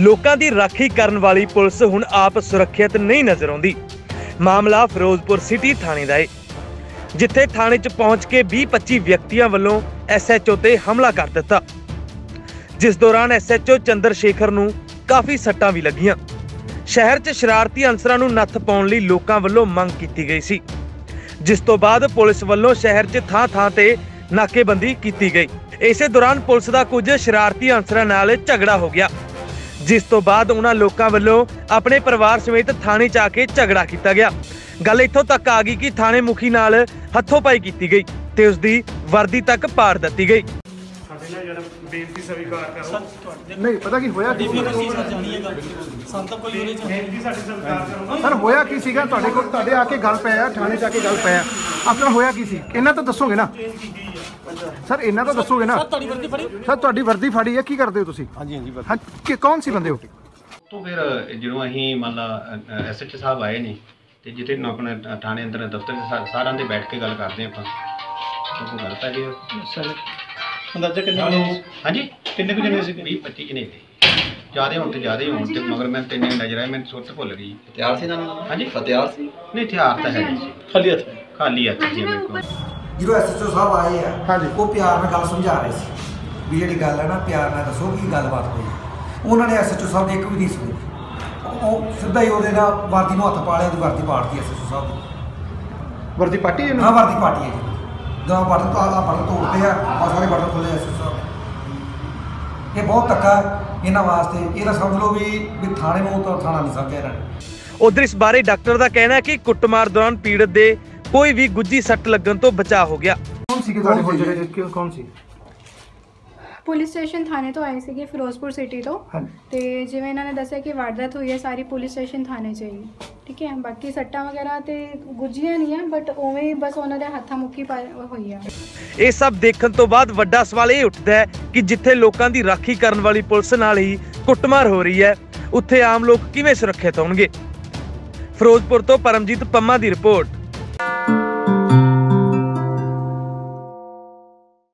ਲੋਕਾਂ ਦੀ ਰਾਖੀ ਕਰਨ ਵਾਲੀ ਪੁਲਿਸ ਹੁਣ ਆਪ ਸੁਰੱਖਿਅਤ ਨਹੀਂ ਨਜ਼ਰ ਆਉਂਦੀ। ਮਾਮਲਾ ਫਿਰੋਜ਼ਪੁਰ ਸਿਟੀ ਥਾਣੇ ਦਾ ਹੈ ਜਿੱਥੇ ਥਾਣੇ 'ਚ ਪਹੁੰਚ ਕੇ 20-25 ਵਿਅਕਤੀਆਂ ਵੱਲੋਂ ਐਸਐਚਓ ਤੇ ਹਮਲਾ ਕਰ ਦਿੱਤਾ। ਜਿਸ ਦੌਰਾਨ ਐਸਐਚਓ ਚੰਦਰ ਸ਼ੇਖਰ ਨੂੰ ਕਾਫੀ ਸੱਟਾਂ ਵੀ ਲੱਗੀਆਂ। ਸ਼ਹਿਰ 'ਚ ਸ਼ਰਾਰਤੀ ਅਨਸਰਾਂ ਨੂੰ ਨੱਥ ਪਾਉਣ ਲਈ ਲੋਕਾਂ ਵੱਲੋਂ ਮੰਗ ਕੀਤੀ ਗਈ ਸੀ। ਜਿਸ ਤੋਂ ਬਾਅਦ ਪੁਲਿਸ ਵੱਲੋਂ ਸ਼ਹਿਰ 'ਚ ਥਾਂ-ਥਾਂ ਤੇ ਨਾਕੇਬੰਦੀ ਕੀਤੀ ਗਈ। ਇਸੇ ਦੌਰਾਨ ਪੁਲਿਸ ਦਾ ਕੁਝ ਸ਼ਰਾਰਤੀ ਅਨਸਰਾਂ ਨਾਲ ਝਗੜਾ ਹੋ ਗਿਆ। ਜਿਸ ਤੋਂ ਬਾਅਦ ਉਹਨਾਂ ਲੋਕਾਂ ਵੱਲੋਂ ਆਪਣੇ ਪਰਿਵਾਰ ਸਮੇਤ ਥਾਣੇ 'ਚ ਆ ਕੇ ਝਗੜਾ ਕੀਤਾ ਗਿਆ। ਗੱਲ ਇੱਥੋਂ ਤੱਕ ਆ ਗਈ ਕਿ ਥਾਣੇ ਮੁਖੀ ਨਾਲ ਹੱਥੋਂ-ਪਾਈ ਕੀਤੀ ਗਈ ਤੇ ਉਸ ਦੀ ਵਰਦੀ ਤੱਕ ਪਾੜ ਦਿੱਤੀ ਗਈ। ਸਾਡੇ ਨਾਲ ਜਿਹੜਾ ਬੇਨਤੀ ਸਵੀਕਾਰ ਕਰੋ। ਨਹੀਂ ਪਤਾ ਕੀ ਹੋਇਆ ਕੀ ਬੇਨਤੀ ਸਾਡੀ ਸਵੀਕਾਰ ਕਰੋ ਸਰ ਹੋਇਆ ਕੀ ਸੀਗਾ? ਤੁਹਾਡੇ ਕੋਲ ਤੁਹਾਡੇ ਆ ਕੇ ਗੱਲ ਪਿਆ ਥਾਣੇ ਚ ਆ ਕੇ ਗੱਲ ਪਿਆ ਆਪਣਾ ਹੋਇਆ ਕੀ ਸੀ? ਇਹਨਾਂ ਤਾਂ ਦੱਸੋਗੇ ਨਾ। ਸਰ ਇਹਨਾਂ ਤਾਂ ਦੱਸੋਗੇ ਨਾ? ਤੁਹਾਡੀ ਵਰਦੀ ਫੜੀ? ਸਰ ਤੁਹਾਡੀ ਵਰਦੀ ਫਾੜੀ ਹੈ? ਕੀ ਕਰਦੇ ਹੋ ਤੁਸੀਂ? ਹਾਂਜੀ ਹਾਂਜੀ ਹਾਂ ਕਿ ਕੌਣ ਸੀ ਬੰਦੇ ਹੋ ਤੋਂ ਫਿਰ ਜਦੋਂ ਅਸੀਂ ਮੰਨ ਲਾ ਐਸਐਚ ਸਾਹਿਬ ਆਏ ਨੇ ਤੇ ਜਿੱਥੇ ਨੂੰ ਆਪਣੇ ਥਾਣੇ ਅੰਦਰ ਦਫ਼ਤਰ ਸਾ- ਸਾਰਿਆਂ ਦੇ ਬੈਠ ਕੇ ਗੱਲ ਕਰਦੇ ਆਪਾਂ। ਤਾਂ ਕੋਈ ਗੱਲ ਪੈ ਗਈ ਅੰਦਾਜ਼ਾ ਕਿੰਨੇ ਵਜੇ ਹਾਂਜੀ? ਕਿੰਨੇ ਕੁ ਜਣੇ ਸੀਗੇ 20 25 ਜਣੇ ਨੇ ਜਿਆਦੇ ਹੁਣ ਤੇ ਜਿਆਦੇ ਹੁਣ ਤੇ ਮਗਰ ਮੈਂ ਤਿੰਨੇ ਨਜ਼ਰ ਆਏ ਮੈਨੂੰ ਸੁੱਤ ਭੁੱਲ ਗਈ। ਹਥਿਆਰ ਸੀ ਇਹਨਾਂ ਨੂੰ ਹਾਂਜੀ। ਹਥਿਆਰ ਸੀ? ਨਹੀਂ ਹਥਿਆਰ ਤਾਂ ਹੈ ਨਹੀਂ ਸੀ। ਖਾਲੀ ਹੱਥ? ਖਾਲੀ ਹੱਥ ਸੀ ਮੇਰੇ ਕੋਲ ਜਦੋਂ ਐਸਐਸਓ ਸਾਹਿਬ ਆਏ ਆ ਹਾਂਜੀ। ਉਹ ਪਿਆਰ ਨਾਲ ਗੱਲ ਸਮਝਾ ਰਹੇ ਸੀ ਵੀ ਜਿਹੜੀ ਗੱਲ ਹੈ ਨਾ ਪਿਆਰ ਨਾਲ ਦੱਸੋ ਕੀ ਗੱਲਬਾਤ ਹੋਈ। ਉਹਨਾਂ ਨੇ ਐਸਐਸਓ ਸਾਹਿਬ ਦੀ ਇੱਕ ਵੀ ਨਹੀਂ ਸੁਣੀ। ਉਹ- ਉਹ ਸਿੱਧਾ ਹੀ ਉਹਦੇ ਨਾਲ ਵਰਦੀ ਨੂੰ ਹੱਥ ਪਾ ਲਿਆ ਉਹਦੀ ਵਰਦੀ ਪਾੜਤੀ ਐਸਐਸਓ ਸਾਹਿਬ ਵਰਦੀ ਪਾਟੀ ਇਹਨੂੰ? ਹਾਂ ਵਰਦੀ ਪਾਟੀ ਹੈ ਜੀ। ਜਦੋਂ ਬਟਨ ਤੋਂ ਆ ਬਟਨ ਤੋੜਦੇ ਆ ਆ ਸਾਰੇ ਬਟਨ ਖੁੱਲੇ ਐਸਐਸਓ ਸਾਹਿਬ। ਇਹ ਬਹੁਤ ਧੱਕਾ ਹੈ ਇਹਨਾਂ ਵਾਸਤੇ। ਇਹ ਤਾਂ ਸਮਝ ਲਓ ਵੀ ਵੀ ਥਾਣੇ ਨੂੰ ਤਾਂ ਥਾਣਾ ਨਹੀਂ ਸਮਝਿਆ ਇਹਨਾਂ ਨੇ। ਉਧਰ ਇਸ ਬਾਰੇ ਡਾਕਟਰ ਦਾ ਕਹਿਣਾ ਹੈ ਕਿ ਕੁੱਟਮਾਰ ਦੌਰਾਨ ਪੀੜਤ ਦੇ ਕੋਈ ਵੀ ਗੁੱਜੀ ਸੱਟ ਲੱਗਣ ਤੋਂ ਬਚਾਅ ਹੋ ਗਿਆ। ਕੌਣ ਸੀ ਤੁਹਾਡੇ ਕੋਲ? ਜਿਹੜੇ ਕਿ- ਕੌਣ ਸੀ ਪੁਲਿਸ ਸਟੇਸ਼ਨ ਥਾਣੇ ਤੋਂ ਆਏ ਸੀਗੇ ਫਿਰੋਜ਼ਪੁਰ ਸਿਟੀ ਤੋਂ। ਤੇ ਜਿਵੇਂ ਇਹਨਾਂ ਨੇ ਦੱਸਿਆ ਕਿ ਵਾਰਦਾਤ ਹੋਈ ਹੈ ਸਾਰੀ ਪੁਲਿਸ ਸਟੇਸ਼ਨ ਥਾਣੇ 'ਚ ਹੀ। ਠੀਕ ਹੈ ਬਾਕੀ ਸੱਟਾਂ ਵਗੈਰਾ ਤੇ ਗੁੱਜੀਆਂ ਨਹੀਂ ਆ ਬਟ ਉਵੇਂ ਹੀ ਬਸ ਉਹਨਾਂ ਦੇ ਹੱਥਾਂ ਮੁੱਕੀ ਹੋਈ ਆ। ਇਹ ਸਭ ਦੇਖਣ ਤੋਂ ਬਾਅਦ ਵੱਡਾ ਸਵਾਲ ਇਹ ਉੱਠਦਾ ਹੈ ਕਿ ਜਿੱਥੇ ਲੋਕਾਂ ਦੀ ਰਾਖੀ ਕਰਨ ਵਾਲੀ ਪੁਲਿਸ ਨਾਲ ਹੀ ਕੁੱਟਮਾਰ ਹੋ ਰਹੀ ਹੈ ਉੱਥੇ ਆਮ ਲੋਕ ਕਿਵੇਂ ਸੁਰੱਖਿਅਤ ਹੋਣਗੇ? ਫਿਰੋਜ਼ਪੁਰ ਤੋਂ ਪਰਮਜੀਤ ਪੰਮਾ ਦੀ ਰਿਪੋਰਟ।